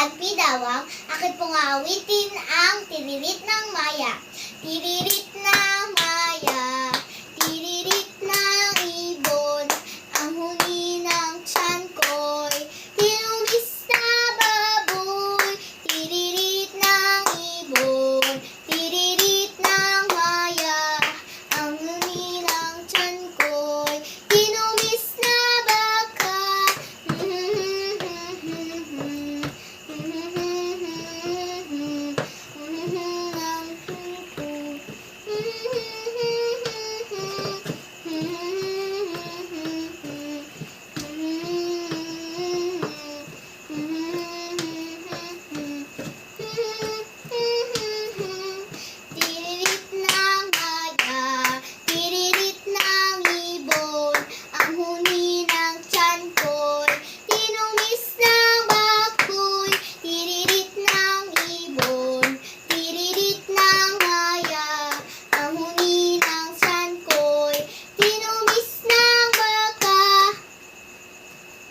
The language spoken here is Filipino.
Pidawang, akin pong awitin ang tiririt ng maya. Tiririt